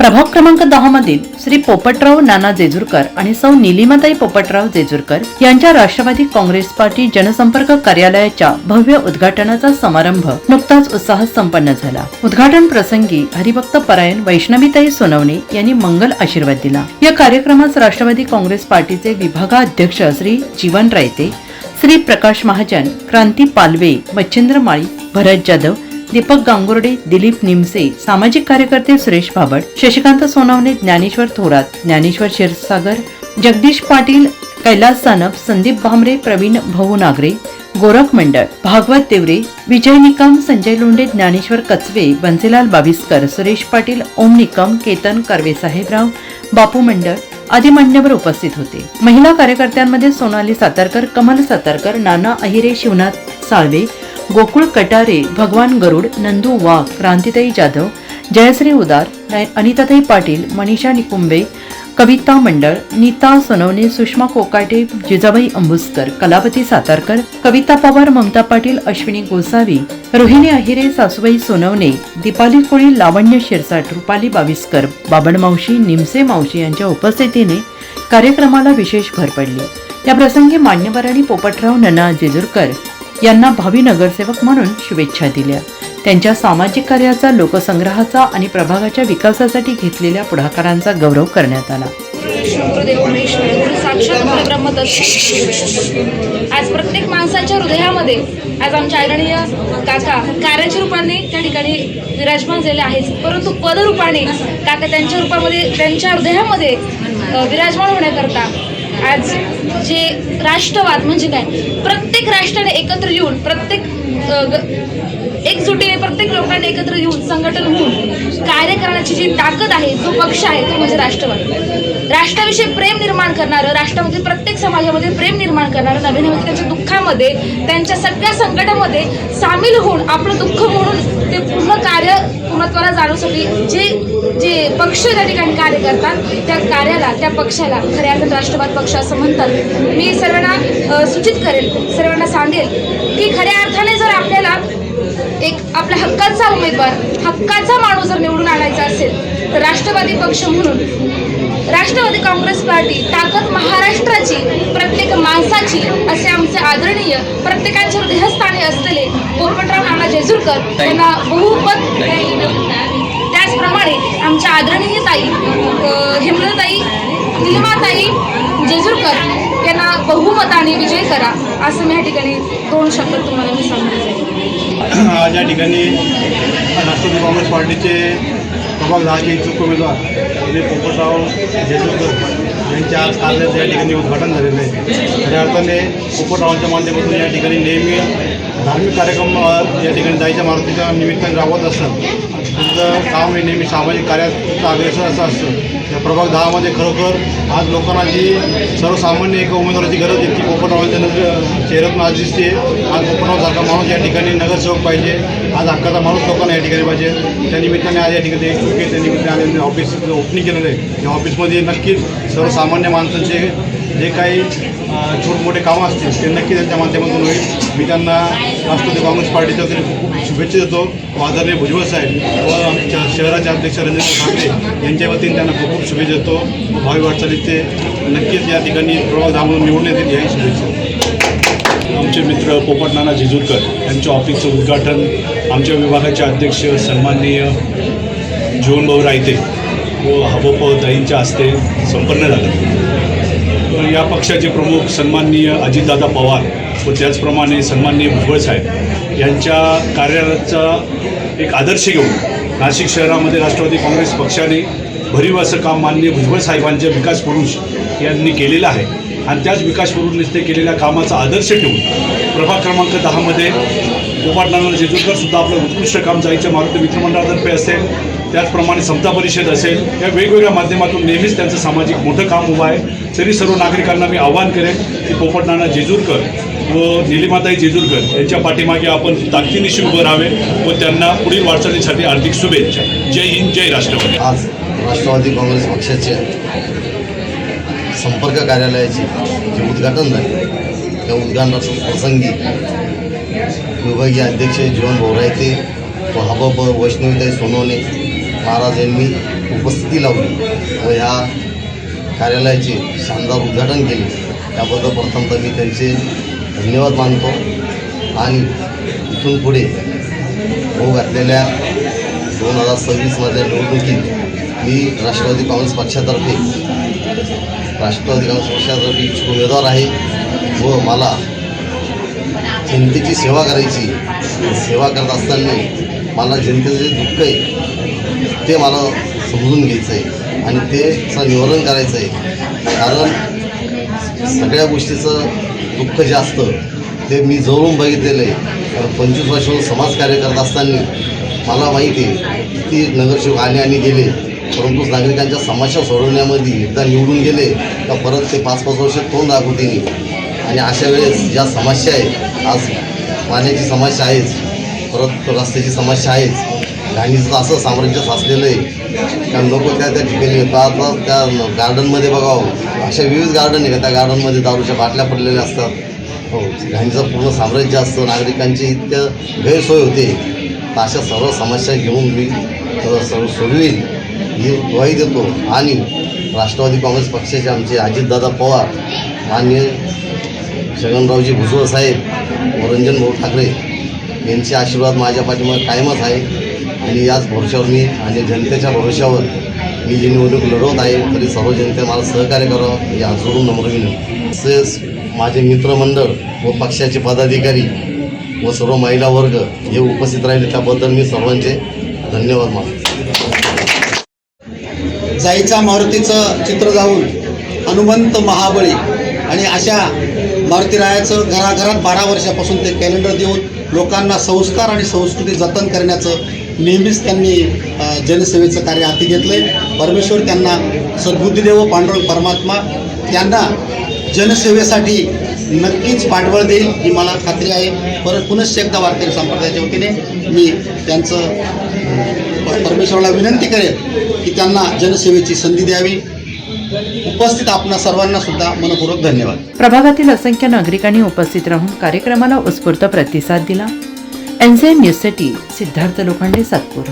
प्रभाग क्रमांक दहा मधील श्री पोपटराव नाना जेजूरकर आणि सौ निलिमाताई पोपटराव जेजूरकर यांच्या राष्ट्रवादी काँग्रेस पार्टी जनसंपर्क कार्यालयाच्या भव्य उद्घाटनाचा समारंभ नुकताच उत्साहात संपन्न झाला. उद्घाटन प्रसंगी हरिभक्त परायण वैष्णवीताई सोनवणे यांनी मंगल आशीर्वाद दिला. या कार्यक्रमास राष्ट्रवादी काँग्रेस पार्टीचे विभागाध्यक्ष श्री जीवन रायते श्री प्रकाश महाजन क्रांती पालवे मच्छिंद्र माळी भरत जाधव दीपक गांगुर्डे दिलीप निमसे सामाजिक कार्यकर्ते सुरेश भाबड शशिकांत सोनवणे ज्ञानेश्वर थोरात ज्ञानेश्वर क्षीरसागर जगदीश पाटील कैलास सानप संदीप भामरे प्रवीण भाऊ नागरे गोरख मंडळ भागवत देवरे विजय निकम संजय लोंढे ज्ञानेश्वर कचवे बंसीलाल बाविस्कर सुरेश पाटील ओम निकम केतन कर्वे साहेबराव बापू मंडळ आदी मान्यवर उपस्थित होते. महिला कार्यकर्त्यांमध्ये सोनाली सातारकर कमल सातारकर नाना अहिरे शिवनाथ साळवे गोकुळ कटारे भगवान गरुड नंदू वाघ क्रांतिताई जाधव जयश्री उदार अनिताताई पाटील मनीषा निकुंबे कविता मंडळ नीता सोनवणे सुषमा कोकाटे जिजाबाई अंबुसकर कलापती सातारकर कविता पवार ममता पाटील अश्विनी गोसावी रोहिणी अहिरे सासूबाई सोनवणे दीपाली कोळी लावण्य शिरसाट रुपाली बाविस्कर बाबण मावशी निमसे मावशी यांच्या उपस्थितीने कार्यक्रमाला विशेष भर पडली. या प्रसंगी मान्यवरांनी पोपटराव नना जेजुरकर यांना भावी नगरसेवक म्हणून शुभेच्छा दिल्या. त्यांच्या सामाजिक कार्याचा लोकसंग्रहाचा आणि प्रभागाच्या विकासासाठी घेतलेल्या पुढाकारांचा गौरव करण्यात आला. साक्षात आज प्रत्येक माणसाच्या हृदयामध्ये आज आमच्या आदरणीय काका कार्याच्या रूपाने त्या ठिकाणी विराजमान झाले आहेत. परंतु पदरूपाने काका त्यांच्या रूपामध्ये त्यांच्या हृदयामध्ये विराजमान होण्याकरता आज जे राष्ट्रवाद म्हणजे काय? प्रत्येक राष्ट्राने एकत्र येऊन प्रत्येक ग- एकजुटीने प्रत्येक लोकांनी एकत्र येऊन संघटन होऊन कार्य करण्याची जी ताकद आहे जो पक्ष आहे तो म्हणजे राष्ट्रवाद. राष्ट्राविषयी प्रेम निर्माण करणारं राष्ट्रामध्ये प्रत्येक समाजामध्ये प्रेम निर्माण करणारं नवीन नवीन त्यांच्या दुःखामध्ये त्यांच्या सगळ्या संकटामध्ये सामील होऊन आपलं दुःख म्हणून ते पूर्ण कार्य पूर्णत्वाला जाण्यासाठी जे जे पक्ष त्या ठिकाणी कार्य करतात त्या कार्याला त्या पक्षाला खऱ्या अर्थात राष्ट्रवाद पक्ष असं म्हणतात. मी सर्वांना सूचित करेल सर्वांना सांगेल की खऱ्या अर्थाने जर आपल्याला एक आपल्या हक्काचा उमेदवार हक्काचा माणूस जर निवडून आणायचा असेल तर राष्ट्रवादी पक्ष म्हणून राष्ट्रवादी काँग्रेस पार्टी ताकद महाराष्ट्राची प्रत्येक माणसाची असे आमचे आदरणीय प्रत्येकाच्या हृदयस्थानी असलेले पोपटराव नाना जेजूरकर यांना बहुमत त्याचप्रमाणे आमच्या आदरणीय ताई हेमलताई निलमाताई जेजूरकर यांना बहुमताने विजय करा असं मी या ठिकाणी दोन शब्द तुम्हाला मी सांगू आज या ठिकाणी राष्ट्रवादी काँग्रेस पार्टीचे प्रभाग राजकीय इच्छुक उमेदवार श्री पोपटराव जेजूरकर यांच्या आज कार्यालयाचं या ठिकाणी उद्घाटन झालेलं आहे. खऱ्या अर्थाने पोपटरावांच्या माध्यमातून या ठिकाणी नेहमी धार्मिक कार्यक्रम या ठिकाणी जायच्या मारुतीच्या निमित्ताने राबवत असतात त्यांचं काम हे नेहमी सामाजिक कार्यात अग्रेसर असं असतं. या प्रभाग दहामध्ये खरोखर आज लोकांना जी सर्वसामान्य एका उमेदवाराची गरज आहे ती पोपटरावांच्या नजर चेहऱ्यातून आज दिसते. आज पोपटरावसारखा माणूस या ठिकाणी नगरसेवक पाहिजे. आज हक्काचा माणूस लोकांना या ठिकाणी पाहिजे. त्या निमित्ताने आज या ठिकाणी एक चुके त्या निमित्ताने आज ऑफिस ओपनिंग केलेलं आहे या ऑफिसमध्ये नक्कीच सर्वसामान्य माणसांचे जे काही छोट मोठे कामं असतील ते नक्की त्यांच्या माध्यमातून होईल. मी त्यांना राष्ट्रवादी काँग्रेस पार्टीच्या वतीने खूप शुभेच्छा देतो. व आदरणीय भुजबळ साहेब व आमच्या शहराचे अध्यक्ष रंजन ठाकरे यांच्या वतीने त्यांना खूप खूप शुभेच्छा देतो. भावी वाटचालीचे नक्कीच या ठिकाणी प्रभाग धामून निवडून येतील याही शुभेच्छा. आमचे मित्र पोपट नाना जिजूरकर यांच्या ऑफिसचं उद्घाटन आमच्या विभागाचे अध्यक्ष सन्माननीय जीवनभाऊ रायते व हबोप दाईंच्या हस्ते संपन्न झालं. या पक्षाचे प्रमुख सन्माननीय अजितदादा पवार व त्याचप्रमाणे सन्माननीय भुजबळ साहेब यांच्या कार्याचा एक आदर्श घेऊन नाशिक शहरामध्ये राष्ट्रवादी काँग्रेस पक्षाने भरीव असं काम माननीय भुजबळ साहेबांचे विकास पुरुष यांनी केलेलं आहे. आणि त्याच विकास पुरुषने केलेल्या कामाचा आदर्श ठेवून प्रभाग क्रमांक दहामध्ये गोपाटनाना जेजुरकर सुद्धा आपलं उत्कृष्ट काम जायचं मारुती मित्रमंडळातर्फे असेल त्याचप्रमाणे समता परिषद असेल या वेगवेगळ्या माध्यमातून नेहमीच त्यांचं सामाजिक मोठं काम उभं आहे. तरी सर्व नागरिकांना मी आवाहन करेन की पोपटनाना जेजूरकर व निलिमाताई जेजूरकर यांच्या पाठीमागे आपण ताकदीनिशी उभं राहावे व त्यांना पुढील वाटचालीसाठी हार्दिक शुभेच्छा. जय हिंद जय राष्ट्रवादी. आज राष्ट्रवादी काँग्रेस पक्षाचे संपर्क कार्यालयाचे जे उद्घाटन झाले त्या उद्घाटनाचं प्रसंगी विभागीय अध्यक्ष जीवन भोवरायते व वैष्णवीताई सोनवणे महाराज यांनी उपस्थिती लावली व ह्या कार्यालयाचे शानदार उद्घाटन केले. त्याबद्दल प्रथमतः मी त्यांचे धन्यवाद मानतो आणि इथून पुढे होऊ घातलेल्या दोन हजार सव्वीसमधल्या निवडणुकीत मी राष्ट्रवादी काँग्रेस पक्षातर्फे राष्ट्रवादी काँग्रेस पक्षासाठी इच्छुक उमेदवार आहे व मला जनतेची सेवा करायची सेवा करत असताना मला जनतेचं जे दुःख आहे ते मला समजून घ्यायचं आहे आणि तेचं निवारण करायचं आहे. कारण सगळ्या गोष्टीचं दुःख जे असतं ते मी जवळून बघितलेलं आहे. कारण पंचवीस वर्ष समाजकार्य करत असताना मला माहिती आहे किती नगरसेवक आले आणि गेले. परंतु नागरिकांच्या समस्या सोडवण्यामध्ये एकदा निवडून गेले तर परत ते पाच पाच वर्ष तोंड दाखवते आणि अशा वेळेस ज्या समस्या आहेत आज पाण्याची समस्या आहेच परत रस्त्याची समस्या आहेच घाणीचं असं साम्राज्य साचलेलं आहे कारण लोक त्या त्या ठिकाणी येतात आता त्या गार्डनमध्ये बघावं अशा विविध गार्डन आहे का त्या गार्डनमध्ये दारूच्या बाटल्या पडलेल्या असतात. हो घाणीचं पूर्ण साम्राज्य असतं नागरिकांची इतकं गैरसोय होते. तर अशा सर्व समस्या घेऊन मी सर्व सोडवीन. हे ग्वाही देतो आणि राष्ट्रवादी काँग्रेस पक्षाचे आमचे अजितदादा पवार मान्य छगनरावजी भुजबळ साहेब व रंजन भाऊ ठाकरे यांचे आशीर्वाद माझ्या पाठीमागे कायमच आहे. आणि याच भरोश्यावर मी आणि जनतेच्या भरोश्यावर मी जी निवडणूक लढवत आहे तरी सर्व जनते मला सहकार्य करावं हे आज जोडून नम्र विनंती. तसेच माझे मित्रमंडळ व पक्षाचे पदाधिकारी व सर्व महिला वर्ग हे उपस्थित राहिले त्याबद्दल मी सर्वांचे धन्यवाद मानतो. जाईचा मारुतीचं चित्र जाऊन हनुमंत महाबळी आणि अशा मारुतीरायाचं घराघरात बारा वर्षापासून ते कॅलेंडर देऊन लोकांना संस्कार आणि संस्कृती जतन करण्याचं नेहमीच त्यांनी जनसेवेचं कार्य हाती घेतलं आहे परमेश्वर त्यांना सद्बुद्धीदेव पांडुरंग परमात्मा त्यांना जनसेवेसाठी नक्कीच पाठबळ देईल ही मला खात्री आहे. परत पुनश्च एकदा वारकरी संप्रदायाच्या वतीने मी त्यांचं परमेश्वराला विनंती करेल की त्यांना जनसेवेची संधी द्यावी. उपस्थित आपणा सर्वांना सुद्धा मनपूर्वक धन्यवाद. प्रभागातील असंख्य नागरिकांनी उपस्थित राहून कार्यक्रमाला उत्स्फूर्त प्रतिसाद दिला. एनझेड न्यूजसाठी सिद्धार्थ लोखंडे सातपूर.